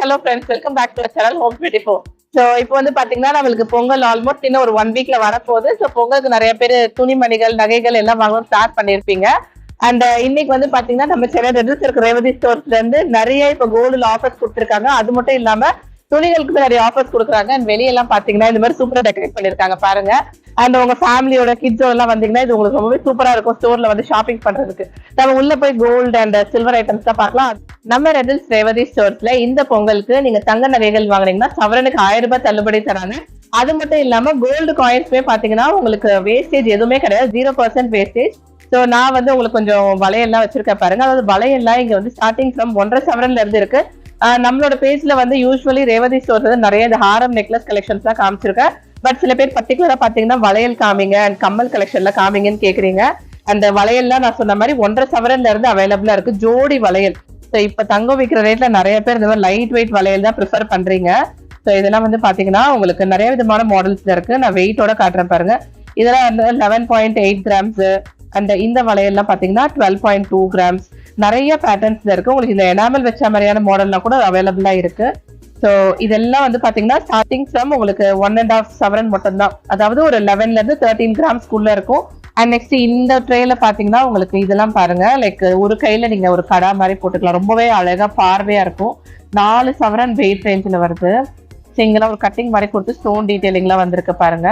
Hello friends welcome back to channel home twenty four so இப்போ வந்து பாத்தீங்கன்னா நம்மளுக்கு பொங்கல் ஆல்மோஸ்ட் இன்னும் ஒரு ஒன் வீக்ல வரப்போகுது. ஸோ பொங்கலுக்கு நிறைய பேர் துணிமணிகள் நகைகள் எல்லாம் வாங்கணும் ஸ்டார்ட் பண்ணியிருப்பீங்க. அண்ட் uh, இன்னைக்கு வந்து பாத்தீங்கன்னா நம்ம சென்னை ரெட்ரஸ் இருக்க ரேவதி ஸ்டோர்ஸ்ல இருந்து நிறைய இப்போ கோல்டுல ஆஃபர்ஸ் கொடுத்துருக்காங்க. அது மட்டும் இல்லாம துணிகளுக்கு நிறைய ஆஃபர்ஸ் கொடுக்குறாங்க. அண்ட் வெளியெல்லாம் பாத்தீங்கன்னா இந்த மாதிரி சூப்பரா டெக்கரேட் பண்ணிருக்காங்க பாருங்க. அண்ட் உங்க ஃபேமிலியோட கிட்ஸோட எல்லாம் வந்தீங்கன்னா இது உங்களுக்கு ரொம்பவே சூப்பரா இருக்கும். ஸ்டோர்ல வந்து ஷாப்பிங் பண்றதுக்கு. நம்ம உள்ள போய் கோல்டு அண்ட் சில்வர் ஐட்டம்ஸ் தான் பார்க்கலாம். நம்ம ரெடில்ஸ் ரேவதி ஸ்டோர்ஸ்ல இந்த பொங்கலுக்கு நீங்க தங்க நகைகள் வாங்குனீங்கன்னா சவரனுக்கு ஆயிரம் ரூபாய் தள்ளுபடி தராங்க. அது மட்டும் இல்லாம கோல்டு காயின்ஸ்மே பாத்தீங்கன்னா உங்களுக்கு வேஸ்டேஜ் எதுவுமே கிடையாது. ஜீரோ பர்சன்ட் வேஸ்டேஜ் ஸோ நான் வந்து உங்களுக்கு கொஞ்சம் வளையல்லாம் வச்சிருக்கேன் பாருங்க. அதாவது வளையல்லாம் இங்க வந்து ஸ்டார்டிங் ஃப்ரம் ஒன்றரை சவரன்ல இருந்து இருக்கு. நம்மளோட பேஜ்ல வந்து யூஸ்வலி ரேவதி ஸ்டோர்ஸ் வந்து நிறைய இந்த ஹாரம் நெக்லஸ் கலெக்ஷன்ஸ் தான் காமிச்சிருக்கேன் பட் சில பேர் பர்டிகுலரா பாத்தீங்கன்னா வளையல் காமிங்க அண்ட் கம்மல் கலெக்ஷன்ல காமிங்கன்னு கேக்குறீங்க. அந்த வளையல்லாம் நான் சொன்ன மாதிரி ஒன்றரை சவரன்ல இருந்து அவைலபிளா இருக்கு. ஜோடி வளையல். ஸோ இப்ப தங்கம் விற்கிற ரேட்ல நிறைய பேர் இந்த மாதிரி லைட் வெயிட் வளையல் தான் ப்ரிஃபர் பண்றீங்க. ஸோ இதெல்லாம் வந்து பாத்தீங்கன்னா உங்களுக்கு நிறைய விதமான மாடல்ஸ் இருக்கு. நான் வெயிட்டோட காட்டுறேன் பாருங்க. இதெல்லாம் வந்து லெவன் பாயிண்ட் எயிட் கிராம்ஸ் அந்த இந்த வளையல்லாம் பார்த்தீங்கன்னா டுவெல் பாயிண்ட் டூ கிராம்ஸ் நிறைய பேட்டர்ன்ஸ் இருக்கு. உங்களுக்கு இந்த எனாமல் வச்ச மாதிரியான மாடல்லாம் கூட அவைலபிளா இருக்கு. ஸோ இதெல்லாம் வந்து பார்த்தீங்கன்னா ஸ்டார்டிங் ஃப்ரம் உங்களுக்கு ஒன் அண்ட் ஆஃப் செவன் மட்டும்தான். அதாவது ஒரு லெவன்ல இருந்து தேர்ட்டீன் கிராம்ஸ்குள்ள இருக்கும். அண்ட் நெக்ஸ்ட் இந்த ட்ரேல பாத்தீங்கன்னா உங்களுக்கு இதெல்லாம் பாருங்க. லைக் ஒரு கையில நீங்க ஒரு கடா மாதிரி போட்டுக்கலாம். ரொம்பவே அழகா பார்வையா இருக்கும். நாலு சவரன் வெயிட் ரேஞ்சில் வருது. சிங்கிளா ஒரு கட்டிங் மாதிரி கொடுத்து ஸ்டோன் டீட்டெயிலிங்லாம் வந்திருக்கு பாருங்க.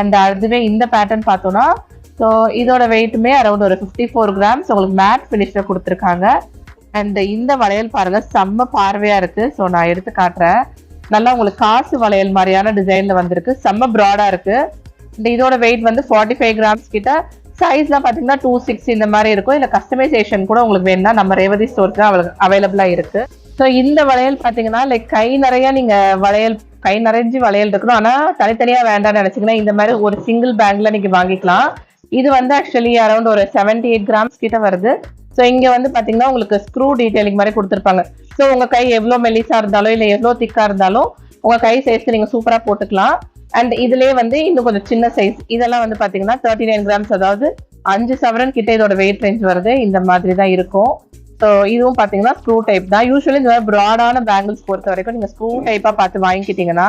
அண்ட் அதுவே இந்த பேட்டர்ன் பார்த்தோம்னா ஸோ இதோட வெயிட்டுமே அரௌண்ட் ஒரு ஃபிஃப்டி ஃபோர் கிராம்ஸ் உங்களுக்கு மேட் ஃபினிஷில் கொடுத்துருக்காங்க. அண்ட் இந்த வளையல் பாருங்க செம்ம பார்வையாக இருக்கு. ஸோ நான் எடுத்து காட்டுறேன். நல்லா உங்களுக்கு காசு வளையல் மாதிரியான டிசைனில் வந்திருக்கு. செம்ம ப்ராடாக இருக்கு. இந்த இதோட வெயிட் வந்து ஃபார்ட்டி ஃபைவ் கிராம்ஸ் கிட்ட சைஸ்லாம் பார்த்தீங்கன்னா டூ சிக்ஸ் இந்த மாதிரி இருக்கும். இல்லை கஸ்டமைசேஷன் கூட உங்களுக்கு வேணும்னா நம்ம ரேவதி ஸ்டோருக்கு அவளுக்கு அவைலபிளாக இருக்கு. ஸோ இந்த வளையல் பார்த்தீங்கன்னா லைக் கை நிறைய நீங்க வளையல் கை நிறைஞ்சு வளையல் இருக்கணும். ஆனால் தனித்தனியாக வேண்டாம்னு நினச்சிங்கன்னா இந்த மாதிரி ஒரு சிங்கிள் பேங்க்ல நீங்க வாங்கிக்கலாம். இது வந்து ஆக்சுவலி அரௌண்ட் ஒரு செவன்டி எயிட் கிராம்ஸ் கிட்ட வருது. ஸோ இங்க வந்து பாத்தீங்கன்னா உங்களுக்கு ஸ்க்ரூ டீடைலிங் மாதிரி கொடுத்துருப்பாங்க. ஸோ உங்க கை எவ்வளோ மெலிசா இருந்தாலும் இல்லை எவ்வளோ திக்கா இருந்தாலும் உங்க கை சைஸ்க்கு நீங்க சூப்பரா போட்டுக்கலாம். அண்ட் இதுலயே வந்து இன்னும் கொஞ்சம் சின்ன சைஸ் இதெல்லாம் வந்து பாத்தீங்கன்னா தேர்ட்டி நைன் கிராம்ஸ் அதாவது அஞ்சு சவரன் கிட்ட இதோட வெயிட் ரேஞ்ச் வருது. இந்த மாதிரி தான் இருக்கும். ஸோ இதுவும் பாத்தீங்கன்னா ஸ்க்ரூ டைப் தான். யூஸ்வலி இந்த மாதிரி ப்ராடான பேங்கிள்ஸ் பொறுத்த வரைக்கும் நீங்க ஸ்க்ரூ டைப்பா பார்த்து வாங்கிக்கிட்டீங்கன்னா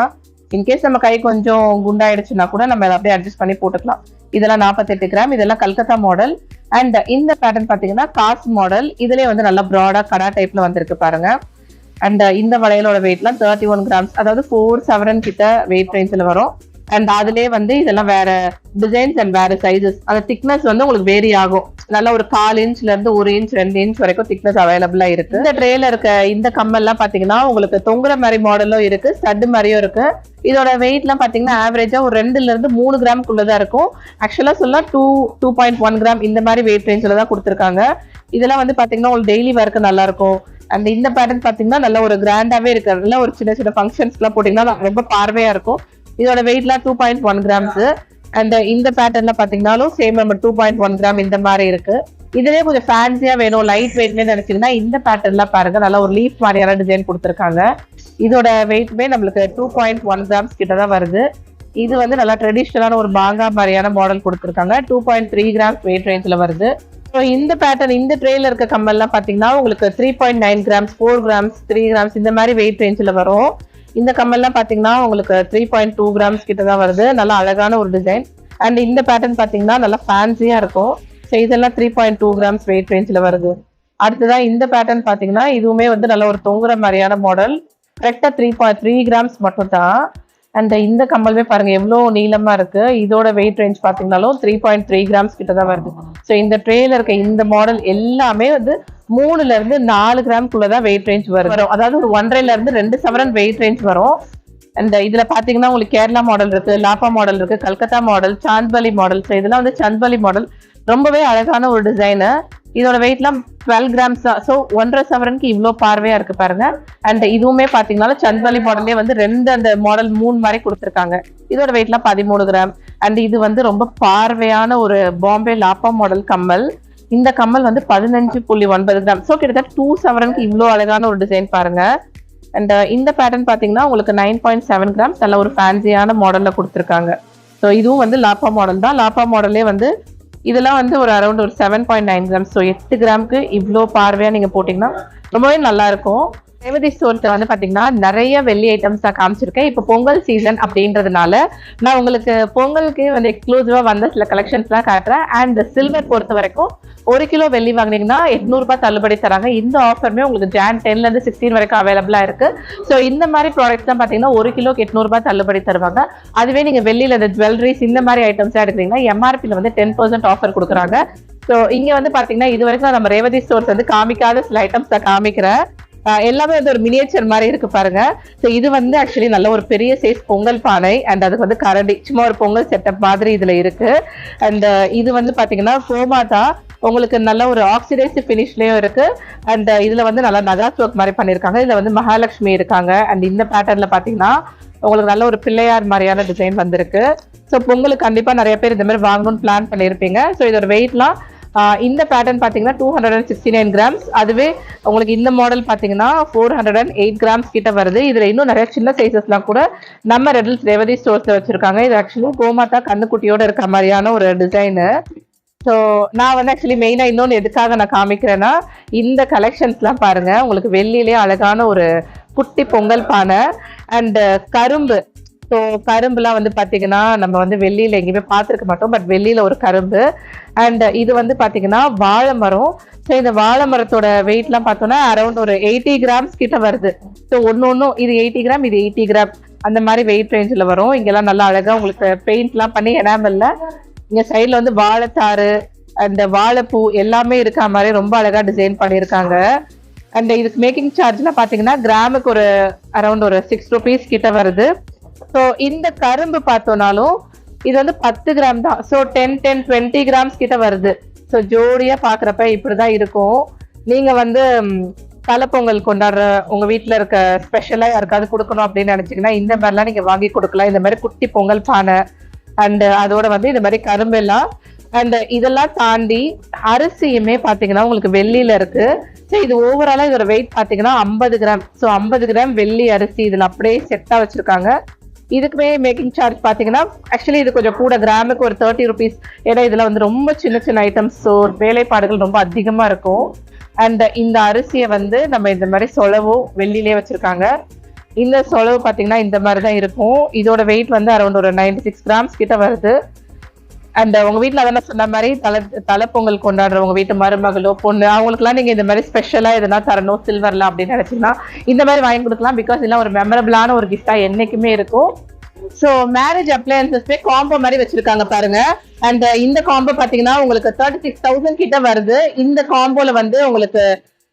இன்கேஸ் நம்ம கை கொஞ்சம் குண்டாயிடுச்சுன்னா கூட நம்ம அதை அப்படியே அட்ஜஸ்ட் பண்ணி போட்டுக்கலாம். இதெல்லாம் நாற்பத்தெட்டு கிராம் இதெல்லாம் கல்கத்தா மாடல் அண்ட் இந்த பேட்டர்ன் பார்த்தீங்கன்னா காஸ் மாடல் இதுலேயே வந்து நல்லா ப்ராடாக கடா டைப்பில் வந்திருக்கு பாருங்க. அண்ட் இந்த வளையலோட வெயிட்லாம் தேர்ட்டி ஒன் கிராம்ஸ் அதாவது ஃபோர் செவன் கிட்ட வெயிட் ரேஞ்சில் வரும். அண்ட் அதுலயே வந்து இதெல்லாம் வேற டிசைன்ஸ் அண்ட் வேற சைஸஸ் அந்த திக்னஸ் வந்து உங்களுக்கு வேரி ஆகும். நல்லா ஒரு கால் இன்ச்ல இருந்து ஒரு இன்ச் ரெண்டு இன்ச் வரைக்கும் திக்னஸ் அவைலபிளா இருக்கு. இந்த ட்ரேல இருக்க இந்த கம்மல்லாம் பாத்தீங்கன்னா உங்களுக்கு தொங்குற மாதிரி மாடலும் இருக்கு ஸ்டட் மாதிரியும் இருக்கு. இதோட வெயிட்லாம் பாத்தீங்கன்னா ஆவரேஜா ஒரு ரெண்டுல இருந்து மூணு கிராம்குள்ளதான் இருக்கும். ஆக்சுவலா சொல்ல two two point one gram இந்த மாதிரி வெயிட் ரேஞ்சில் தான் கொடுத்துருக்காங்க. இதெல்லாம் வந்து பாத்தீங்கன்னா உங்களுக்கு டெய்லி ஒர்க்கு நல்லா இருக்கும் அந்த இந்த பேட்டர்ன் பாத்தீங்கன்னா நல்ல ஒரு கிராண்டாவே இருக்கு. நல்ல ஒரு சின்ன சின்ன ஃபங்க்ஷன்ஸ்லாம் போட்டீங்கன்னா ரொம்ப பார்வையா இருக்கும். இதோட வெயிட்லாம் two point one grams and இந்த பேட்டர்ன்ல பாத்தீங்கன்னாலும் சேம் நம்ம டூ பாயிண்ட் ஒன் கிராம் இந்த மாதிரி இருக்கு. இதுலயே கொஞ்சம் ஃபேன்சியா வேணும் லைட் வெயிட்னு நினைச்சீங்கன்னா இந்த பேட்டர்ன்லாம் பாருங்க நல்ல ஒரு லீஃப் மாதிரியான டிசைன் கொடுத்துருக்காங்க. இதோட வெயிட்மே நம்மளுக்கு டூ பாயிண்ட் ஒன் கிராம்ஸ் கிட்ட தான் வருது. இது வந்து நல்லா ட்ரெடிஷ்னலான ஒரு பாங்கா மாதிரியான மாடல் கொடுத்துருக்காங்க. Two point three grams weight ரேஞ்சில் வருது. ஸோ இந்த பேட்டர்ன் இந்த ட்ரேல இருக்க கம்மல்லாம் பார்த்தீங்கன்னா உங்களுக்கு three point nine grams four grams three grams இந்த மாதிரி வெயிட் ரேஞ்சில் வரும். இந்த கம்மல்லாம் பார்த்தீங்கன்னா உங்களுக்கு த்ரீ பாயிண்ட் டூ கிராம்ஸ் கிட்ட தான் வருது. நல்லா அழகான ஒரு டிசைன் அண்ட் இந்த பேட்டர்ன் பார்த்தீங்கன்னா நல்லா ஃபேன்சியாக இருக்கும். ஸோ இதெல்லாம் three point two grams weight ரேஞ்சில் வருது. அடுத்ததான் இந்த பேட்டர்ன் பார்த்தீங்கன்னா இதுவுமே வந்து நல்ல ஒரு தொங்குற மாதிரியான மாடல் கரெக்டாக த்ரீ பாயிண்ட் த்ரீ கிராம்ஸ் மட்டும் தான் அண்ட் இந்த கம்மலுமே பாருங்க எவ்வளோ நீளமா இருக்கு. இதோட வெயிட் ரேஞ்ச் பார்த்தீங்கன்னாலும் த்ரீ பாயிண்ட் த்ரீ கிராம்ஸ் கிட்ட தான் வருது. ஸோ இந்த ட்ரேல இருக்க இந்த மாடல் எல்லாமே வந்து மூணுல இருந்து நாலு கிராம்குள்ள தான் வெயிட் ரேஞ்ச் வரும். அதாவது ஒரு ஒன்றரைல இருந்து ரெண்டு சவரன் வெயிட் ரேஞ்ச் வரும். அந்த இதுல பாத்தீங்கன்னா உங்களுக்கு கேரளா மாடல் இருக்கு லாப்பா மாடல் இருக்கு Calcutta model chandbali model so இதெல்லாம் வந்து சாந்த்பலி மாடல் ரொம்பவே அழகான ஒரு டிசைனு இதோட வெயிட்லாம் டுவெல் கிராம்ஸ் தான். ஸோ ஒன்றரை சவரனுக்கு இவ்வளோ பார்வையாக இருக்குது பாருங்க. அண்ட் இதுவுமே பார்த்தீங்கன்னா சந்த்வலி மாடல்லே வந்து ரெண்டு அந்த மாடல் மூணு மாதிரி கொடுத்துருக்காங்க. இதோட வெயிட்லாம் பதிமூணு கிராம் அண்ட் இது வந்து ரொம்ப பார்வையான ஒரு பாம்பே லாப்பா மாடல் கம்மல். இந்த கம்மல் வந்து பதினஞ்சு புள்ளி ஒன்பது கிராம் ஸோ கிட்டத்தட்ட டூ சவரனுக்கு இவ்வளோ அழகான ஒரு டிசைன் பாருங்க. அண்ட் uh, இந்த பேட்டர்ன் பார்த்தீங்கன்னா உங்களுக்கு நைன் பாயிண்ட் செவன் கிராம்ஸ் நல்ல ஒரு ஃபேன்சியான மாடலில் கொடுத்துருக்காங்க. ஸோ இதுவும் வந்து லாப்பா மாடல் தான். லாப்பா மாடலே வந்து இதெல்லாம் வந்து ஒரு அரௌண்ட் ஒரு seven point nine grams so எட்டு கிராமுக்கு இவ்வளோ பார்வையாக நீங்கள் போட்டிங்கன்னா ரொம்பவே நல்லாயிருக்கும். ரேவதி ஸ்டோர்ஸ்ல வந்து பார்த்தீங்கன்னா நிறைய வெள்ளி ஐட்டம்ஸ் தான் காமிச்சிருக்கேன். இப்போ பொங்கல் சீசன் அப்படின்றதுனால நான் உங்களுக்கு பொங்கலுக்கு வந்து எக்ஸ்க்ளூசிவாக வந்த சில கலெக்ஷன்ஸ்லாம் காட்டுறேன். அண்ட் சில்வர் பொறுத்த வரைக்கும் ஒரு கிலோ வெள்ளி வாங்குனீங்கன்னா எட்நூறுபா தள்ளுபடி தராங்க. இந்த ஆஃபருமே உங்களுக்கு ஜான் டென்லேருந்து சிக்ஸ்டீன் வரைக்கும் அவைலபிளாக இருக்குது ஸோ இந்த மாதிரி ப்ராடக்ட்ஸ் தான் பார்த்தீங்கன்னா ஒரு கிலோக்கு எட்நூறுபா தள்ளுபடி தருவாங்க. அதுவே நீங்கள் வெள்ளியில் இந்த ஜுவல்லரிஸ் இந்த மாதிரி ஐட்டம்ஸ்லாம் எடுக்கிறீங்கன்னா எம்ஆர்பியில் வந்து டென் பர்சன்ட் ஆஃபர் கொடுக்குறாங்க. ஸோ இங்கே வந்து பார்த்தீங்கன்னா இது வரைக்கும் நம்ம ரேவதி ஸ்டோர்ஸ் வந்து காமிக்காத சில ஐட்டம்ஸ் தான் காமிக்கிறேன். எல்லாமே வந்து ஒரு மினியேச்சர் மாதிரி இருக்கு பாருங்க. ஸோ இது வந்து ஆக்சுவலி நல்ல ஒரு பெரிய சைஸ் பொங்கல் பானை அண்ட் அதுக்கு வந்து கரண்டி. சும்மா ஒரு பொங்கல் செட்டப் மாதிரி இதுல இருக்கு. அண்ட் இது வந்து பாத்தீங்கன்னா கோமாதா உங்களுக்கு நல்ல ஒரு ஆக்சிடைஸ்டு ஃபினிஷ்லேயும் இருக்கு. அண்ட் இதுல வந்து நல்லா நகாஸ் ஒர்க் மாதிரி பண்ணியிருக்காங்க இதுல வந்து மகாலட்சுமி இருக்காங்க. அண்ட் இந்த பேட்டர்ன்ல பாத்தீங்கன்னா உங்களுக்கு நல்ல ஒரு பிள்ளையார் மாதிரியான டிசைன் வந்திருக்கு. ஸோ பொங்கலுக்கு கண்டிப்பாக நிறைய பேர் இந்த மாதிரி வாங்கணும்னு பிளான் பண்ணியிருப்பீங்க ஸோ இதோட வெயிட்லாம் இந்த பேட்டர்ன் பார்த்தீங்கன்னா two hundred and sixty nine grams அதுவே உங்களுக்கு இந்த மாடல் பார்த்தீங்கன்னா four hundred and eight grams கிட்ட வருது. இதில் இன்னும் நிறைய சின்ன சைஸஸ்லாம் கூட நம்ம ரெடில்ஸ் ரேவதி ஸ்டோர்ஸில் வச்சுருக்காங்க. இது ஆக்சுவலி கோமாத்தா கண்ணுக்குட்டியோட இருக்க மாதிரியான ஒரு டிசைனு ஸோ நான் வந்து ஆக்சுவலி மெயினாக இன்னொன்று எதுக்காக நான் காமிக்கிறேன்னா இந்த கலெக்ஷன்ஸ்லாம் பாருங்கள் உங்களுக்கு வெள்ளியிலே அழகான ஒரு குட்டி பொங்கல் பானை அண்டு கரும்பு. ஸோ கரும்புலாம் வந்து பார்த்தீங்கன்னா நம்ம வந்து வெள்ளியில் எங்கேயுமே பார்த்துருக்க மாட்டோம். பட் வெள்ளியில் ஒரு கரும்பு. அண்ட் இது வந்து பார்த்தீங்கன்னா வாழை மரம். ஸோ இந்த வாழை மரத்தோட வெயிட்லாம் பார்த்தோன்னா அரௌண்ட் ஒரு எயிட்டி கிராம்ஸ் கிட்ட வருது. ஸோ ஒன்று ஒன்றும் இது எயிட்டி கிராம் இது எயிட்டி கிராம் அந்த மாதிரி வெயிட் ரேஞ்சில் வரும். இங்கெல்லாம் நல்லா அழகாக உங்களுக்கு பெயிண்ட்லாம் பண்ணி எனாமல்ல இங்கே சைடில் வந்து வாழைத்தாறு அந்த வாழைப்பூ எல்லாமே இருக்க மாதிரி ரொம்ப அழகாக டிசைன் பண்ணியிருக்காங்க. அண்ட் இதுக்கு மேக்கிங் சார்ஜ்லாம் பார்த்தீங்கன்னா கிராமுக்கு ஒரு அரௌண்ட் ஒரு சிக்ஸ் ருபீஸ் கிட்ட வருது. ஸோ இந்த கரும்பு பார்த்தோம்னாலும் இது வந்து பத்து கிராம் தான். So ten ten twenty grams கிட்ட வருது. ஸோ ஜோடியாக பார்க்குறப்ப இப்படி தான் இருக்கும். நீங்கள் வந்து கலப்பொங்கல் தலைப்பொங்கல் கொண்டாடுற உங்கள் வீட்டில் இருக்க ஸ்பெஷலாக யாருக்காவது கொடுக்கணும் அப்படின்னு நினைச்சீங்கன்னா இந்த மாதிரிலாம் நீங்கள் வாங்கி கொடுக்கலாம். இந்த மாதிரி குட்டி பொங்கல் பானை அண்டு அதோட வந்து இந்த மாதிரி கரும்பெல்லாம் அண்ட் இதெல்லாம் தாண்டி அரிசியுமே பார்த்தீங்கன்னா உங்களுக்கு வெள்ளியில் இருக்குது ஸோ இது ஓவராலாக இதோட வெயிட் பார்த்தீங்கன்னா ஐம்பது கிராம். ஸோ ஐம்பது கிராம் வெள்ளி அரிசி இதில் அப்படியே செட்டாக வச்சுருக்காங்க. இதுக்குமே மேக்கிங் சார்ஜ் பார்த்தீங்கன்னா ஆக்சுவலி இது கொஞ்சம் கூட கிராமுக்கு ஒரு தேர்ட்டி ருபீஸ் ஏன்னா இதில் வந்து ரொம்ப சின்ன சின்ன ஐட்டம்ஸ் ஸோ வேலைப்பாடுகள் ரொம்ப அதிகமாக இருக்கும். அண்ட் இந்த அரிசியை வந்து நம்ம இந்த மாதிரி சொலவும் வெள்ளிலே வச்சுருக்காங்க. இந்த சொலவு பார்த்தீங்கன்னா இந்த மாதிரி தான் இருக்கும். இதோட வெயிட் வந்து அரௌண்ட் ஒரு 96 சிக்ஸ் கிராம்ஸ் கிட்ட வருது. அண்ட் உங்க வீட்டுல அதான் சொன்ன மாதிரி தலை தலைப்பொங்கல் கொண்டாடுறவங்க வீட்டு மருமகளோ பொண்ணு அவங்களுக்குலாம் நீங்க இந்த மாதிரி ஸ்பெஷலா எதுனா தரணும் சில்வர்ல அப்படின்னு நினைச்சீங்கன்னா இந்த மாதிரி வாங்கி கொடுக்கலாம். பிகாஸ் இதெல்லாம் ஒரு மெமரபிளான ஒரு கிஃப்டா என்னைக்குமே இருக்கும். ஸோ மேரேஜ் அப்ளையன்சஸ்மே காம்போ மாதிரி வச்சிருக்காங்க பாருங்க. அண்ட் இந்த காம்போ பாத்தீங்கன்னா உங்களுக்கு தேர்ட்டி சிக்ஸ் தௌசண்ட் கிட்ட வருது. இந்த காம்போல வந்து உங்களுக்கு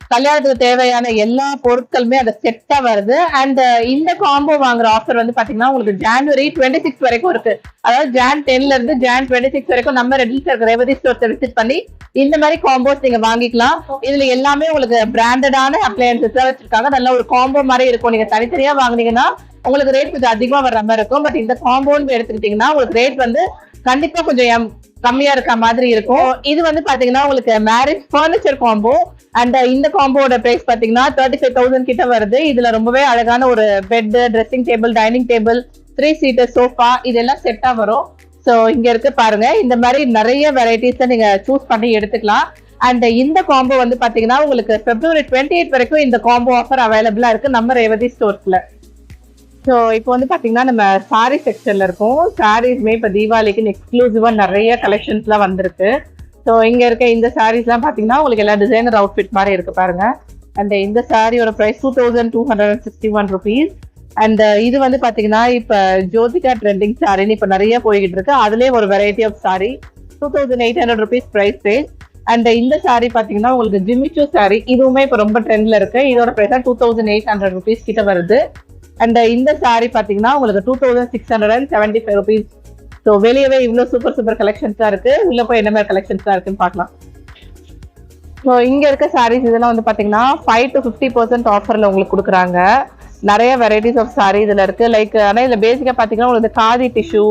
கல்யாணத்துக்கு தேவையான எல்லா பொருட்களுமே அந்த செட்டா வருது. அண்ட் uh, இந்த காம்போ வாங்குற ஆஃபர் வந்து பாத்தீங்கன்னா உங்களுக்கு ஜான்வரி டுவெண்ட்டி சிக்ஸ் வரைக்கும் இருக்கு. அதாவது ஜான் டென்ல இருந்து ஜான் டுவெண்ட்டி சிக்ஸ் வரைக்கும் நம்ம ரெடில் இருக்க ரேவதி ஸ்டோர்ஸ் விசிட் பண்ணி இந்த மாதிரி காம்போஸ் நீங்க வாங்கிக்கலாம். இதுல எல்லாமே உங்களுக்கு பிராண்டடான அப்ளையன்சஸ் தான் வச்சிருக்காங்க. நல்ல ஒரு காம்போ மாதிரி இருக்கும். நீங்க தனித்தனியா வாங்குனீங்கன்னா உங்களுக்கு ரேட் கொஞ்சம் அதிகமா வர்ற மாதிரி இருக்கும். பட் இந்த காம்போன்னு எடுத்துக்கிட்டீங்கன்னா உங்களுக்கு ரேட் வந்து கண்டிப்பா கொஞ்சம் எம்- கம்மியா இருக்க மாதிரி இருக்கும். இது வந்து பாத்தீங்கன்னா உங்களுக்கு மேரேஜ் ஃபர்னிச்சர் காம்போ அண்ட் இந்த காம்போட பிரைஸ் பாத்தீங்கன்னா தேர்ட்டி ஃபைவ் தௌசண்ட் கிட்ட வருது. இதுல ரொம்பவே அழகான ஒரு bed dressing table dining table three seater sofa இதெல்லாம் செட்டா வரும். ஸோ இங்க இருக்கு பாருங்க. இந்த மாதிரி நிறைய வெரைட்டிஸ் நீங்க சூஸ் பண்ணி எடுத்துக்கலாம். அண்ட் இந்த காம்போ வந்து பாத்தீங்கன்னா உங்களுக்கு பிப்ரவரி டுவெண்ட்டி எயிட் வரைக்கும் இந்த காம்போ ஆஃபர் அவைலபிளா இருக்கு நம்ம ரேவதி ஸ்டோர்ஸ்ல ஸோ இப்போ வந்து பார்த்தீங்கன்னா நம்ம சாரி செக்ஷனில் இருக்கோம். சாரீஸ்மே இப்போ தீபாவளிக்குன்னு எக்ஸ்க்ளூசிவாக நிறைய கலெக்ஷன்ஸ்லாம் வந்திருக்கு. ஸோ இங்கே இருக்க இந்த சாரீஸ்லாம் பார்த்தீங்கன்னா உங்களுக்கு எல்லா டிசைனர் அவுட்ஃபிட் மாதிரி இருக்கு பாருங்க. அண்ட் இந்த சாரியோட price two thousand two hundred and sixty one rupees and இது வந்து பார்த்தீங்கன்னா இப்போ ஜோதிகா ட்ரெண்டிங் சாரின்னு இப்போ நிறைய போய்கிட்டு இருக்கு. அதுலேயே ஒரு variety of sari two thousand eight hundred rupees price range and இந்த சாரி பார்த்தீங்கன்னா உங்களுக்கு ஜிமிச்சூ சாரி இதுவுமே இப்போ ரொம்ப ட்ரெண்டில் இருக்கு. இதோட price two thousand eight hundred rupees கிட்ட வருது. அண்ட் uh, இந்த சாரி பார்த்தீங்கன்னா உங்களுக்கு two thousand six hundred and seventy five rupees so வெளியவே இவ்வளோ சூப்பர் சூப்பர் கலெக்ஷன்ஸாக இருக்குது இருக்கு. உள்ள போய் என்ன மாதிரி கலெக்ஷன்ஸாக இருக்குன்னு பார்க்கலாம் ஸோ இங்கே இருக்க சாரீஸ் இதெல்லாம் வந்து பார்த்தீங்கன்னா ஃபைவ் டு ஃபிஃப்டி பர்சன்ட் ஆஃபரில் உங்களுக்கு கொடுக்குறாங்க. நிறைய வெரைட்டிஸ் ஆஃப் சாரீ இதில் இருக்கு. லைக் ஆனால் இதில் பேசிக்காக பார்த்தீங்கன்னா உங்களுக்கு காதி டிஷ்யூ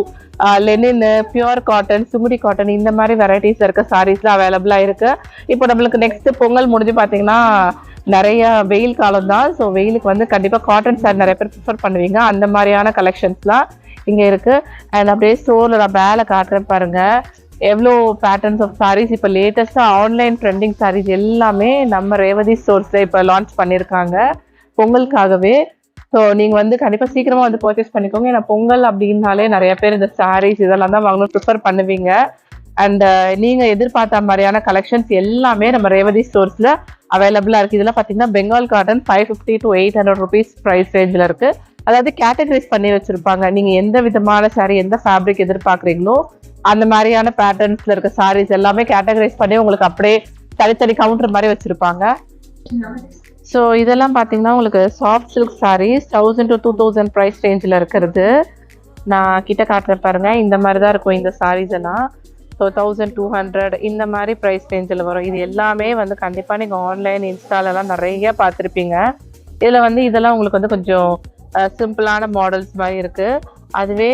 லெனின்னு பியூர் காட்டன் சுங்குடி காட்டன் இந்த மாதிரி வெரைட்டிஸ் இருக்க சாரீஸ்லாம் அவைலபிளாக இருக்கு. இப்போ நம்மளுக்கு நெக்ஸ்ட் பொங்கல் முடிஞ்சு பார்த்தீங்கன்னா நிறைய வெயில் காலம் தான். ஸோ வெயிலுக்கு வந்து கண்டிப்பாக காட்டன் சாரி நிறைய பேர் ப்ரிஃபர் பண்ணுவீங்க. அந்த மாதிரியான கலெக்ஷன்ஸ்லாம் இங்கே இருக்குது அண்ட் அப்படியே ஸ்டோரில் நான் மேலே காட்டுறேன் பாருங்கள் எவ்வளோ பேட்டர்ன்ஸ் ஆஃப் சாரீஸ் இப்போ லேட்டஸ்ட்டாக ஆன்லைன் ட்ரெண்டிங் சாரீஸ் எல்லாமே நம்ம ரேவதி ஸ்டோர்ஸில் இப்போ லான்ச் பண்ணியிருக்காங்க பொங்கலுக்காகவே. ஸோ நீங்கள் வந்து கண்டிப்பாக சீக்கிரமாக வந்து பர்ச்சேஸ் பண்ணிக்கோங்க. ஏன்னா பொங்கல் அப்படின்னாலே நிறைய பேர் இந்த சாரீஸ் இதெல்லாம் தான் வாங்கணும் ப்ரிஃபர் பண்ணுவீங்க. அண்ட் நீங்கள் எதிர்பார்த்த மாதிரியான கலெக்ஷன்ஸ் எல்லாமே நம்ம ரேவதி ஸ்டோர்ஸில் அவைலபிளாக இருக்குது இதெல்லாம் பார்த்தீங்கன்னா Bengal cotton five fifty to eight hundred rupees price ரேஞ்சில் இருக்குது அதாவது கேட்டகரைஸ் பண்ணி வச்சுருப்பாங்க. நீங்கள் எந்த விதமான சாரீ எந்த ஃபேப்ரிக் எதிர்பார்க்குறீங்களோ அந்த மாதிரியான பேட்டர்ன்ஸில் இருக்க சாரீஸ் எல்லாமே கேட்டகரைஸ் பண்ணி உங்களுக்கு அப்படியே தனித்தனி கவுண்டர் மாதிரி வச்சுருப்பாங்க. ஸோ இதெல்லாம் பார்த்தீங்கன்னா உங்களுக்கு soft silk saris thousand to two thousand price ரேஞ்சில் இருக்கிறது. நான் கிட்ட காட்டுறேன் பாருங்க. இந்த மாதிரி தான் இருக்கும் இந்த சாரீஸ் எல்லாம். ஸோ தௌசண்ட் டூ ஹண்ட்ரட் இந்த மாதிரி ப்ரைஸ் ரேஞ்சில் வரும். இது எல்லாமே வந்து கண்டிப்பாக நீங்கள் ஆன்லைன் இன்ஸ்டாலெல்லாம் நிறைய பார்த்துருப்பீங்க. இதில் வந்து இதெல்லாம் உங்களுக்கு வந்து கொஞ்சம் சிம்பிளான மாடல்ஸ் மாதிரி இருக்குது அதுவே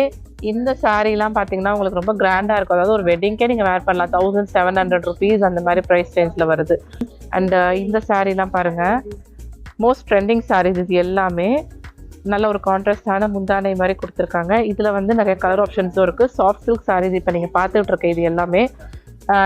இந்த சாரீலாம் பார்த்தீங்கன்னா உங்களுக்கு ரொம்ப கிராண்டாக இருக்கும். அதாவது ஒரு வெட்டிங்க்கே நீங்கள் வேர் பண்ணலாம். தௌசண்ட் செவன் ஹண்ட்ரட் ருபீஸ் அந்த மாதிரி ப்ரைஸ் ரேஞ்சில் வருது. அண்ட் இந்த சாரீலாம் பாருங்கள் மோஸ்ட் ட்ரெண்டிங் சாரீஸ் இது எல்லாமே. நல்ல ஒரு கான்ட்ராஸ்டான முந்தானை மாதிரி கொடுத்துருக்காங்க. இதில் வந்து நிறைய கலர் ஆப்ஷன்ஸும் இருக்குது சாஃப்ட் சில்க் சாரீஸ் இப்போ நீங்கள் பார்த்துட்டு இருக்க இது எல்லாமே.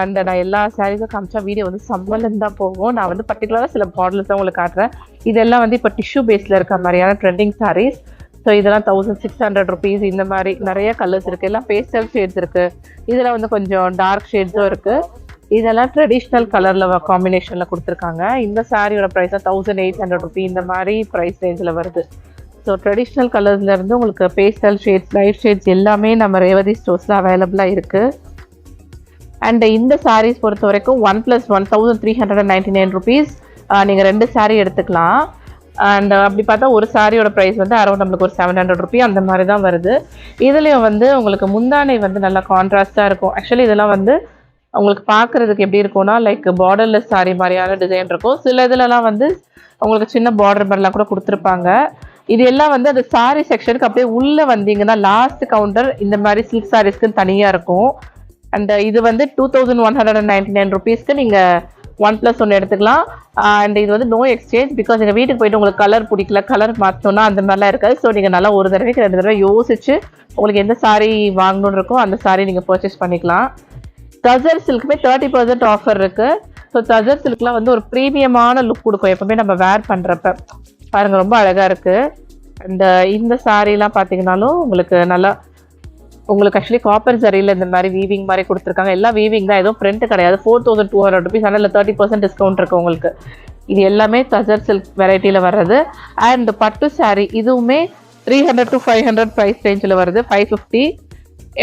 அந்த நான் எல்லா சாரீஸும் காமிச்சா வீடியோ வந்து சம்மலேருந்து தான் போகும். நான் வந்து பர்டிகுலராக சில மாடல்ஸ் தான் உங்களுக்கு காட்டுறேன். இதெல்லாம் வந்து இப்போ டிஷ்யூ பேஸில் இருக்க மாதிரியான ட்ரெண்டிங் சாரீஸ் ஸோ இதெல்லாம் தௌசண்ட் சிக்ஸ் ஹண்ட்ரட் ருபீஸ் இந்த மாதிரி நிறைய கலர்ஸ் இருக்குது எல்லாம் பேஸ்டல் ஷேட்ஸ் இருக்குது இதில் வந்து கொஞ்சம் டார்க் ஷேட்ஸும் இருக்குது இதெல்லாம் ட்ரெடிஷ்னல் கலரில் காம்பினேஷனில் கொடுத்துருக்காங்க. இந்த சாரியோட price thousand eight hundred rupee இந்த மாதிரி ப்ரைஸ் ரேஞ்சில் வருது. ஸோ ட்ரெடிஷ்னல் கலர்ஸ்லேருந்து உங்களுக்கு பேஸ்டல் ஷேட்ஸ் லைட் ஷேட்ஸ் எல்லாமே நம்ம ரேவதி ஸ்டோர்ஸில் அவைலபிளாக இருக்குது அண்ட் இந்த சாரீஸ் பொறுத்த வரைக்கும் one plus one thousand three hundred and ninety nine rupees நீங்கள் ரெண்டு சாரீ எடுத்துக்கலாம். அண்ட் அப்படி பார்த்தா ஒரு சாரியோட ப்ரைஸ் வந்து அரௌண்ட் நம்மளுக்கு ஒரு செவன் ஹண்ட்ரட் ருபி அந்த மாதிரி தான் வருது. இதுலேயும் வந்து உங்களுக்கு முந்தானை வந்து நல்லா கான்ட்ராஸ்டாக இருக்கும். ஆக்சுவலி இதெல்லாம் வந்து உங்களுக்கு பார்க்குறதுக்கு எப்படி இருக்கும்னா லைக் பார்டர்லெஸ் சாரி மாதிரியான டிசைன் இருக்கும். சில இதுலலாம் வந்து உங்களுக்கு சின்ன பார்டர் மாதிரிலாம் கூட கொடுத்துருப்பாங்க. இது எல்லாம் வந்து அந்த சாரி செக்ஷனுக்கு அப்படியே உள்ளே வந்தீங்கன்னா லாஸ்ட் கவுண்டர் இந்த மாதிரி சில்க் சாரீஸ்க்கு தனியாக இருக்கும். அண்ட் இது வந்து two thousand one hundred and ninety nine ருபீஸ்க்கு நீங்கள் ஒன் ப்ளஸ் ஒன்று எடுத்துக்கலாம். அண்ட் இது வந்து நோ எக்ஸ்சேஞ்ச் பிகாஸ் எங்கள் வீட்டுக்கு போயிட்டு உங்களுக்கு கலர் பிடிக்கல கலர் மாற்றணும்னா அந்த மாதிரிலாம் இருக்காது. ஸோ நீங்கள் நல்லா ஒரு தடவைக்கு ரெண்டு தடவை யோசிச்சு உங்களுக்கு எந்த saree வாங்கணும்னு இருக்கோ அந்த சாரீ நீங்கள் பர்ச்சேஸ் பண்ணிக்கலாம். தசர் சில்க்குமே தேர்ட்டி பர்சன்ட் ஆஃபர் இருக்குது ஸோ தசர் சில்க்லாம் வந்து ஒரு ப்ரீமியமான லுக் கொடுக்கும். எப்பவுமே நம்ம வேர் பண்ணுறப்ப பாருங்க ரொம்ப அழகா இருக்கு. இந்த இந்த சாரீலாம் பார்த்தீங்கன்னாலும் உங்களுக்கு நல்லா உங்களுக்கு ஆக்சுவலி காப்பர் சரியில் இந்த மாதிரி வீவிங் மாதிரி கொடுத்துருக்காங்க. எல்லா வீவிங் தான் எதுவும் பிரிண்ட் கிடையாது. Four thousand two hundred rupees ஆனால் தேர்ட்டி பர்சன்ட் டிஸ்கவுண்ட் இருக்குது உங்களுக்கு. இது எல்லாமே தசர் சில்க் வெரைட்டியில் வர்றது. அண்ட் பட்டு சாரீ இதுவுமே three hundred to five hundred price ரேஞ்சில் வருது ஃபைவ் ஃபிஃப்டி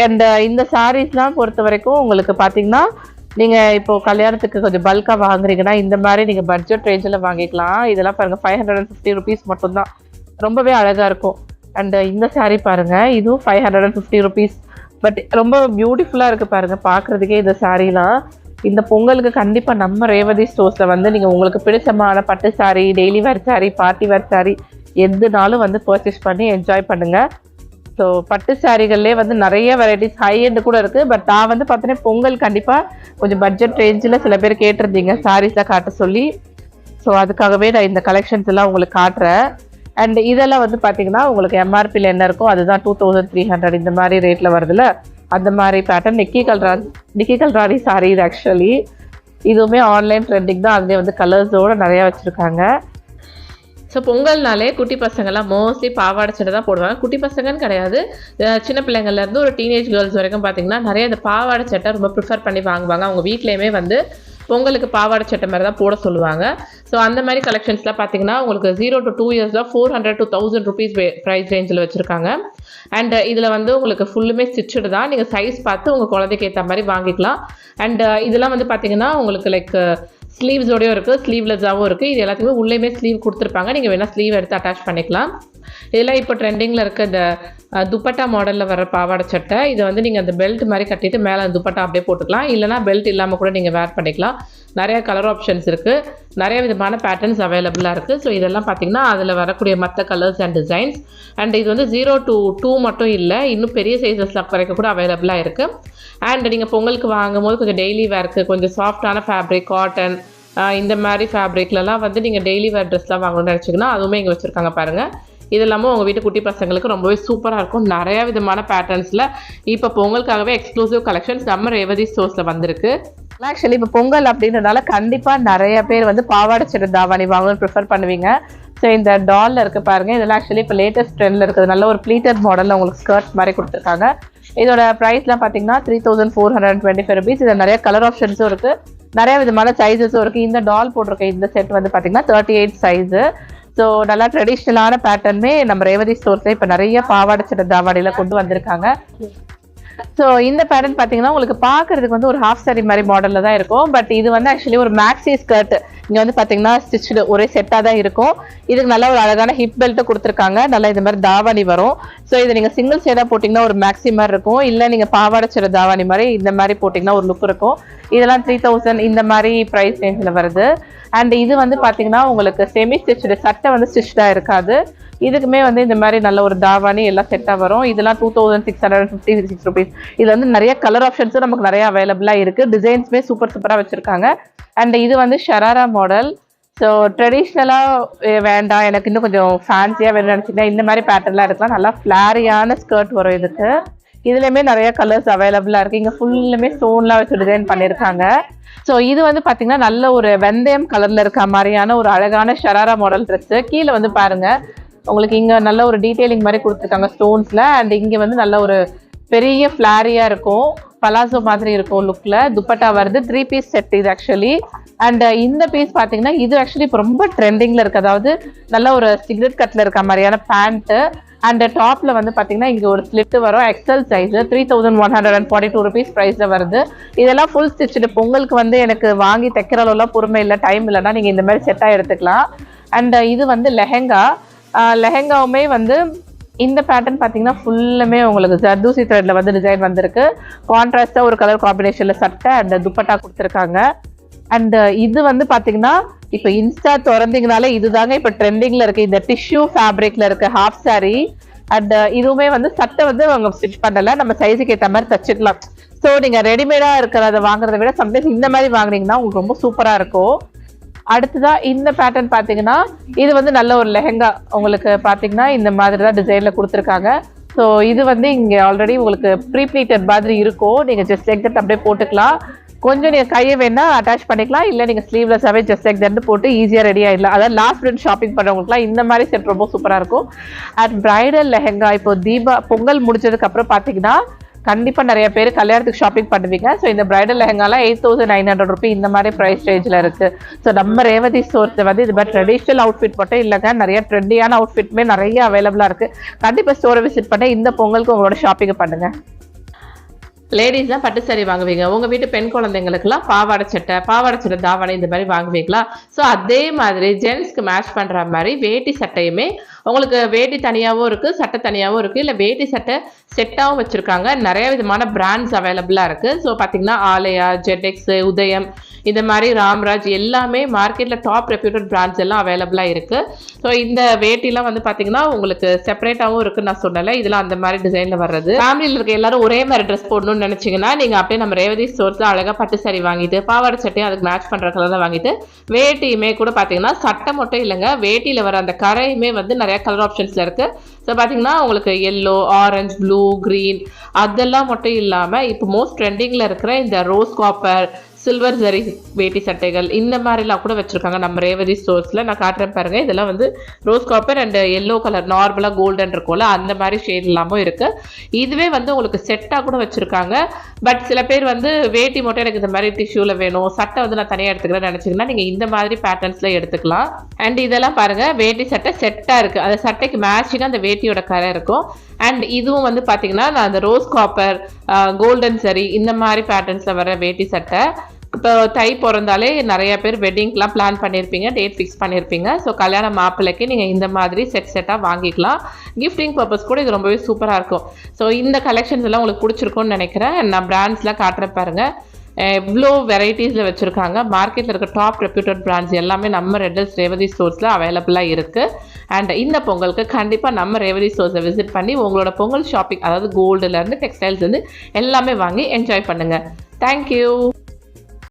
அண்ட் இந்த சாரீஸ்லாம் பொறுத்த வரைக்கும் உங்களுக்கு பார்த்தீங்கன்னா நீங்கள் இப்போ கல்யாணத்துக்கு கொஞ்சம் பல்காக வாங்குறீங்கன்னா இந்த மாதிரி நீங்கள் பட்ஜெட் ரேஞ்சில் வாங்கிக்கலாம். இதெல்லாம் பாருங்கள் five hundred and fifty rupees மட்டும்தான். ரொம்பவே அழகாக இருக்கும். அண்டு இந்த சாரீ பாருங்கள் இதுவும் five hundred and fifty rupees but ரொம்ப பியூட்டிஃபுல்லாக இருக்குது பாருங்கள் பார்க்குறதுக்கே இந்த சாரீலாம் இந்த பொங்கலுக்கு கண்டிப்பாக நம்ம ரேவதி ஸ்டோர்ஸில் வந்து நீங்கள் உங்களுக்கு பிடிச்சமான பட்டு sari daily wear sari party wear எந்த எதுனாலும் வந்து பர்ச்சேஸ் பண்ணி என்ஜாய் பண்ணுங்கள் ஸோ பட்டு சாரீகள்லேயே வந்து நிறைய வெரைட்டிஸ் ஹை எண்டு கூட இருக்குது பட் நான் வந்து பார்த்தீங்கன்னா பொங்கல் கண்டிப்பாக கொஞ்சம் பட்ஜெட் ரேஞ்சில் சில பேர் கேட்டிருந்தீங்க. சாரீஸாக காட்ட சொல்லி. ஸோ அதுக்காகவே நான் இந்த கலெக்ஷன்ஸ் எல்லாம் உங்களுக்கு காட்டுறேன். அண்ட் இதெல்லாம் வந்து பார்த்தீங்கன்னா உங்களுக்கு எம்ஆர்பியில் என்ன இருக்கோ அதுதான் டூ தௌசண்ட் த்ரீ ஹண்ட்ரட் இந்த மாதிரி ரேட்டில் வருதுல்ல? அந்த மாதிரி பேட்டர்ன் நிக்கி கல்ரா நிக்கி கல்ராரி சாரி இது ஆக்சுவலி இதுவுமே ஆன்லைன் ட்ரெண்டிங் தான். அதுலேயே வந்து கலர்ஸோடு நிறையா வச்சுருக்காங்க. ஸோ பொங்கல்னாலே குட்டி பசங்கள்லாம் மோஸ்ட்லி பாவாடை சட்டை தான் போடுவாங்க. குட்டி பசங்கன்னு கிடையாது. சின்ன பிள்ளைங்கள்லேருந்து ஒரு டீனேஜ் கேர்ள்ஸ் வரைக்கும் பார்த்தீங்கன்னா நிறைய இந்த பாவாடை சட்டை ரொம்ப ப்ரிஃபர் பண்ணி வாங்குவாங்க. அவங்க வீட்லேயுமே வந்து பொங்கலுக்கு பாவாடை சட்டை மாதிரி தான் போட சொல்லுவாங்க. ஸோ அந்த மாதிரி கலெக்ஷன்ஸ்லாம் பார்த்தீங்கன்னா உங்களுக்கு ஜீரோ டு டூ இயர்ஸில் four hundred to thousand rupees price ரேஞ்சில் வச்சுருக்காங்க. அண்ட் இதில் வந்து உங்களுக்கு ஃபுல்லுமே ஸ்டிச்சுடு தான். நீங்கள் சைஸ் பார்த்து உங்கள் குழந்தைக்கு ஏற்ற மாதிரி வாங்கிக்கலாம். அண்ட் இதெல்லாம் வந்து பார்த்தீங்கன்னா உங்களுக்கு லைக் ஸ்லீவ்ஸோடயும் இருக்குது ஸ்லீவ்லெஸ்ஸாகவும் இருக்குது இது எல்லாத்துக்குமே உள்ளேயுமே ஸ்லீவ் கொடுத்துருப்பாங்க. நீங்கள் வேணால் ஸ்லீவ் எடுத்து அட்டாச் பண்ணிக்கலாம். இதெல்லாம் இப்போ ட்ரெண்டிங்கில் இருக்க இந்த துப்பட்டா மாடலில் வர பாவாடை சட்டை இதை வந்து நீங்கள் அந்த பெல்ட் மாதிரி கட்டிட்டு மேலே அந்த துப்பட்டா அப்படியே போட்டுக்கலாம். இல்லைனா பெல்ட் இல்லாமல் கூட நீங்கள் வேர் பண்ணிக்கலாம். நிறைய கலர் ஆப்ஷன்ஸ் இருக்குது நிறைய விதமான பேட்டர்ன்ஸ் அவைலபிளாக இருக்குது ஸோ இதெல்லாம் பார்த்தீங்கன்னா அதில் வரக்கூடிய மற்ற கலர்ஸ் அண்ட் டிசைன்ஸ் அண்ட் இது வந்து ஜீரோ டு டூ மட்டும் இல்லை இன்னும் பெரிய சைஸஸ்லாம் வரைக்கும் கூட அவைலபிளாக இருக்குது அண்ட் நீங்கள் பொங்கலுக்கு வாங்கும்போது கொஞ்சம் டெய்லி வேர்க்கு கொஞ்சம் சாஃப்டான ஃபேப்ரிக் காட்டன் இந்த மாதிரி ஃபேப்ரிக்லலாம் வந்து நீங்கள் டெய்லி வேர் ட்ரெஸ்லாம் வாங்கணும்னு நினச்சிங்கன்னா அதுவுமே இங்கே வச்சுருக்காங்க பாருங்கள் இது இல்லாமல் உங்கள் வீட்டு குட்டி பசங்களுக்கு ரொம்பவே சூப்பராக இருக்கும். நிறையா விதமான பேட்டர்ன்ஸில் இப்போ பொங்கலுக்காகவே எக்ஸ்க்ளூசிவ் கலெக்ஷன்ஸ் நம்ம ரேவதி ஸ்டோர்ஸில் வந்திருக்கு. ஆக்சுவலி இப்போ பொங்கல் அப்படின்றனால கண்டிப்பாக நிறைய பேர் வந்து பாவாடை சட்டை தாவாணி வாங்கணும்னு ப்ரிஃபர் பண்ணுவீங்க. ஸோ இந்த டாலில் இருக்க பாருங்க. இதெல்லாம் ஆக்சுவலி இப்போ லேட்டஸ்ட் ட்ரெண்டில் இருக்குது. நல்ல ஒரு ப்ளீட்டட் மாடலில் உங்களுக்கு ஸ்கர்ட் மாதிரி கொடுத்துருக்காங்க. இதோட ப்ரைஸ்லாம் பார்த்தீங்கன்னா three thousand four hundred twenty five rupees இதில் நிறைய கலர் ஆப்ஷன்ஸும் இருக்குது நிறைய விதமான சைஸஸும் இருக்குது இந்த டால் போட்டிருக்க இந்த செட் வந்து பார்த்தீங்கன்னா தேர்ட்டி எயிட் சைஸு ஸோ நல்லா ட்ரெடிஷ்னலான பேட்டர்னுமே நம்ம ரேவதி ஸ்டோர்ஸில் இப்போ நிறைய பாவாடை சட்டை தாவாடியில் கொண்டு வந்திருக்காங்க. ஸோ இந்த பேட்டர்ன் பார்த்தீங்கன்னா உங்களுக்கு பார்க்கறதுக்கு வந்து ஒரு ஹாஃப் சாரி மாதிரி மாடலில் தான் இருக்கும். பட் இது வந்து ஆக்சுவலி ஒரு மேக்ஸி ஸ்கர்ட் இங்கே வந்து பார்த்தீங்கன்னா ஸ்டிச்சு ஒரே செட்டாக தான் இருக்கும். இதுக்கு நல்ல ஒரு அழகான ஹிப் பெல்ட்டும் கொடுத்துருக்காங்க. நல்லா இது மாதிரி தாவாணி வரும். ஸோ இது நீங்கள் சிங்கிள் சேடாக போட்டிங்கன்னா ஒரு மேக்ஸி மாதிரி இருக்கும். இல்லை நீங்கள் பாவாடை சிற தாவாணி மாதிரி இந்த மாதிரி போட்டிங்கன்னா ஒரு லுக் இருக்கும். இதெல்லாம் த்ரீ தௌசண்ட் இந்த மாதிரி ப்ரைஸ் ரேஞ்சில் வருது. அண்ட் இது வந்து பார்த்தீங்கன்னா உங்களுக்கு செமி ஸ்டிச்சு சட்டை வந்து ஸ்டிச்சாக இருக்காது. இதுக்குமே வந்து இந்த மாதிரி நல்ல ஒரு தாவானி எல்லாம் செட்டாக வரும். இதெல்லாம் two thousand six hundred fifty six rupees இதில் வந்து நிறைய கலர் ஆப்ஷன்ஸும் நமக்கு நிறைய அவைலபிளாக இருக்குது டிசைன்ஸுமே சூப்பர் சூப்பராக வச்சுருக்காங்க. அண்ட் இது வந்து ஷராரா மாடல் ஸோ ட்ரெடிஷ்னலாக வேண்டாம். எனக்கு இன்னும் கொஞ்சம் ஃபேன்சியாக வேணும்னு நினச்சிங்கன்னா இந்த மாதிரி பேட்டர்லாம் இருக்கலாம் நல்லா ஃப்ளாரியான ஸ்கர்ட் வரும் இதுக்கு. இதுலையுமே நிறைய கலர்ஸ் அவைலபிளாக இருக்குது இங்கே ஃபுல்லுமே ஸ்டோன்லாம் வச்சு டிசைன் பண்ணியிருக்காங்க ஸோ இது வந்து பார்த்தீங்கன்னா நல்ல ஒரு வெந்தயம் கலரில் இருக்க மாதிரியான ஒரு அழகான ஷராரா மாடல் ட்ரெஸ்ஸு கீழே வந்து பாருங்கள் உங்களுக்கு இங்கே நல்ல ஒரு டீட்டெயிலிங் மாதிரி கொடுத்துருக்காங்க ஸ்டோன்ஸில் அண்ட் இங்கே வந்து நல்ல ஒரு பெரிய ஃப்ளாரியாக இருக்கும். பலாசோ மாதிரி இருக்கும் லுக்கில் துப்பட்டா வருது. த்ரீ பீஸ் செட் இது ஆக்சுவலி அண்ட் uh, இந்த பீஸ் பார்த்தீங்கன்னா இது ஆக்சுவலி இப்போ ரொம்ப ட்ரெண்டிங்கில் இருக்குது அதாவது நல்ல ஒரு சிகரெட் கட்டில் இருக்க மாதிரியான பேண்ட்டு அண்ட் டாப்பில் வந்து பார்த்தீங்கன்னா இங்கே ஒரு ஸ்லிட்டு வரும். XL size three thousand one hundred and forty two rupees ப்ரைஸில் வருது. இதெல்லாம் ஃபுல் ஸ்டிச்சுடு பொங்கலுக்கு வந்து எனக்கு வாங்கி தைக்கிற அளவுலாம் பொறுமை இல்லை டைம் இல்லைன்னா நீங்கள் இந்த மாதிரி செட்டாக எடுத்துக்கலாம். அண்ட் uh, இது வந்து லெஹெங்கா. லெஹெங்காவுமே வந்து இந்த பேட்டர்ன் பார்த்தீங்கன்னா ஃபுல்லுமே உங்களுக்கு ஜர்தூசி த்ரெட்டில் வந்து டிசைன் வந்திருக்கு. கான்ட்ராஸ்டாக ஒரு கலர் காம்பினேஷனில் சட்டை அண்ட் துப்பட்டா கொடுத்துருக்காங்க. அண்ட் uh, இது வந்து பார்த்தீங்கன்னா இப்போ இன்ஸ்டா திறந்தீங்கனாலே இதுதாங்க இப்போ ட்ரெண்டிங்கில் இருக்குது இந்த டிஷ்யூ ஃபேப்ரிக்கில் இருக்க ஹாஃப் saree அண்ட் uh, இதுவுமே வந்து சட்டை வந்து அவங்க ஸ்டிச் பண்ணலை. நம்ம சைஸுக்கு ஏற்ற மாதிரி தச்சுக்கலாம். ஸோ நீங்கள் ரெடிமேடாக இருக்கிறத வாங்குறத விட சம்டைம்ஸ் இந்த மாதிரி வாங்குனீங்கன்னா உங்களுக்கு ரொம்ப சூப்பராக இருக்கும். அடுத்ததா இந்த பேட்டர்ன் பார்த்தீங்கன்னா இது வந்து நல்ல ஒரு லெஹெங்கா. உங்களுக்கு பார்த்தீங்கன்னா இந்த மாதிரி தான் டிசைனில் கொடுத்துருக்காங்க. ஸோ இது வந்து இங்கே ஆல்ரெடி உங்களுக்கு ப்ரீ ப்ளீட்டட் மாதிரி இருக்கும். நீங்கள் ஜஸ்ட் லைக் அப்படியே போட்டுக்கலாம். கொஞ்சம் நீங்கள் கையை வேணால் அட்டாச் பண்ணிக்கலாம். இல்லை நீங்கள் ஸ்லீவ்லெஸ்ஸாகவே ஜஸ்ட் லைக் போட்டு ஈஸியாக ரெடி ஆகிடலாம் அதாவது லாஸ்ட் மினிட் ஷாப்பிங் பண்ணுறவங்களுக்குலாம் இந்த மாதிரி செட் ரொம்ப சூப்பராக இருக்கும். அண்ட் பிரைடல் லெஹெங்கா இப்போ தீபா பொங்கல் முடிச்சதுக்கப்புறம் பார்த்தீங்கன்னா கண்டிப்பாக நிறைய பேர் கல்யாணத்துக்கு ஷாப்பிங் பண்ணுவீங்க. ஸோ இந்த bridal லெஹங்காலாம் eight thousand nine hundred rupee இந்த மாதிரி ப்ரைஸ் ரேஞ்சில் இருக்குது ஸோ நம்ம ரேவதி ஸ்டோர்ஸில் வந்து இது மாதிரி ட்ரெடிஷ்னல் அவுட்ஃபிட் மட்டும் இல்லைங்க. நிறைய ட்ரெண்டியான அவுட்ஃபிட்மே நிறைய அவைலபிளாக இருக்குது கண்டிப்பாக ஸ்டோரை விசிட் பண்ணி இந்த பொங்கலுக்கு உங்களோட ஷாப்பிங் லேடிஸ் தான் பட்டு சாரி வாங்குவீங்க. உங்கள் வீட்டு பெண் குழந்தைங்களுக்குலாம் பாவாடை சட்டை பாவாடை சட்டை தாவணை இந்த மாதிரி வாங்குவீங்களா? ஸோ அதே மாதிரி ஜென்ஸ்க்கு மேட்ச் பண்ணுற மாதிரி வேட்டி சட்டையுமே உங்களுக்கு வேட்டி தனியாகவும் இருக்குது சட்டை தனியாகவும் இருக்குது இல்லை வேட்டி சட்டை செட்டாகவும் வச்சுருக்காங்க. நிறைய விதமான பிராண்ட்ஸ் அவைலபிளாக இருக்குது ஸோ பார்த்தீங்கன்னா ஆலயா ஜெடெக்ஸு உதயம் இந்த மாதிரி ராம்ராஜ் எல்லாமே மார்க்கெட்டில் டாப் ரெப்யூட்டட் பிராண்ட்ஸ் எல்லாம் அவைலபிளாக இருக்குது ஸோ இந்த வேட்டிலாம் வந்து பார்த்தீங்கன்னா உங்களுக்கு செப்பரேட்டாகவும் இருக்குன்னு நான் சொன்னல இதெல்லாம் அந்த மாதிரி டிசைனில் வர்றது. ஃபேமிலியில் இருக்க எல்லாரும் ஒரே மாதிரி ட்ரெஸ் போடணும்னு நினச்சிங்கன்னா நீங்கள் அப்படியே நம்ம ரேவதி ஸ்டோர்ஸில் அழகாக பட்டு சாரி வாங்கிட்டு பாவாடை சட்டையும் அதுக்கு மேட்ச் பண்ணுற கலரில் வாங்கிட்டு வேட்டியுமே கூட பார்த்தீங்கன்னா சட்டை மட்டும் இல்லைங்க வேட்டியில் வர அந்த கரையுமே வந்து நிறையா கலர் ஆப்ஷன்ஸில் இருக்குது ஸோ பார்த்தீங்கன்னா உங்களுக்கு எல்லோ ஆரஞ்சு ப்ளூ க்ரீன் அதெல்லாம் மட்டும் இல்லாமல் இப்போ மோஸ்ட் ட்ரெண்டிங்கில் இருக்கிற இந்த ரோஸ் காப்பர் சில்வர் ஜரி வேட்டி சட்டைகள் இந்த மாதிரிலாம் கூட வச்சுருக்காங்க. நம்ம ரேவதி ஸ்டோர்ஸில் நான் காட்டுறேன் பாருங்கள் இதெல்லாம் வந்து rose copper and yellow colour நார்மலாக கோல்டன் இருக்கும்ல அந்த மாதிரி ஷேட் இல்லாமல் இருக்குது இதுவே வந்து உங்களுக்கு செட்டாக கூட வச்சுருக்காங்க. பட் சில பேர் வந்து வேட்டி மட்டும் எனக்கு இந்த மாதிரி டிஷ்யூவில் வேணும். சட்டை வந்து நான் தனியாக எடுத்துக்கிறேன்னு நினச்சிங்கன்னா நீங்கள் இந்த மாதிரி பேட்டர்ன்ஸில் எடுத்துக்கலாம். அண்ட் இதெல்லாம் பாருங்கள் வேட்டி சட்டை செட்டாக இருக்குது அந்த சட்டைக்கு மேட்சிங்காக அந்த வேட்டியோட கரை இருக்கும். அண்ட் இதுவும் வந்து பார்த்தீங்கன்னா நான் அந்த ரோஸ் காப்பர் கோல்டன் சரி இந்த மாதிரி பேட்டர்ன்ஸில் வர வேட்டி சட்டை. இப்போ தை பிறந்தாலே நிறைய பேர் வெட்டிங்க்கெலாம் பிளான் பண்ணியிருப்பீங்க டேட் ஃபிக்ஸ் பண்ணியிருப்பீங்க ஸோ கல்யாண மாப்பிள்ளைக்கு நீங்கள் இந்த மாதிரி செட் செட்டாக வாங்கிக்கலாம். கிஃப்டிங் பர்பஸ் கூட இது ரொம்பவே சூப்பராக இருக்கும். ஸோ இந்த கலெக்ஷன்ஸ் எல்லாம் உங்களுக்கு பிடிச்சிருக்கும்னு நினைக்கிறேன். நான் பிராண்ட்ஸ்லாம் காட்டுறேன் பாருங்கள் எவ்வளோ வெரைட்டிஸில் வச்சுருக்காங்க. மார்க்கெட்டில் இருக்க டாப் ரெப்யூட்டட் பிராண்ட்ஸ் எல்லாமே நம்ம ரெட்டல்ஸ் ரேவதி ஸ்டோர்ஸில் அவைலபிளாக இருக்குது அண்ட் இந்த பொங்கலுக்கு கண்டிப்பாக நம்ம ரேவதி ஸ்டோர்ஸை விசிட் பண்ணி உங்களோட பொங்கல் ஷாப்பிங் அதாவது கோல்டுலேருந்து டெக்ஸ்டைல்ஸ் வந்து எல்லாமே வாங்கி என்ஜாய் பண்ணுங்கள் தேங்க்யூ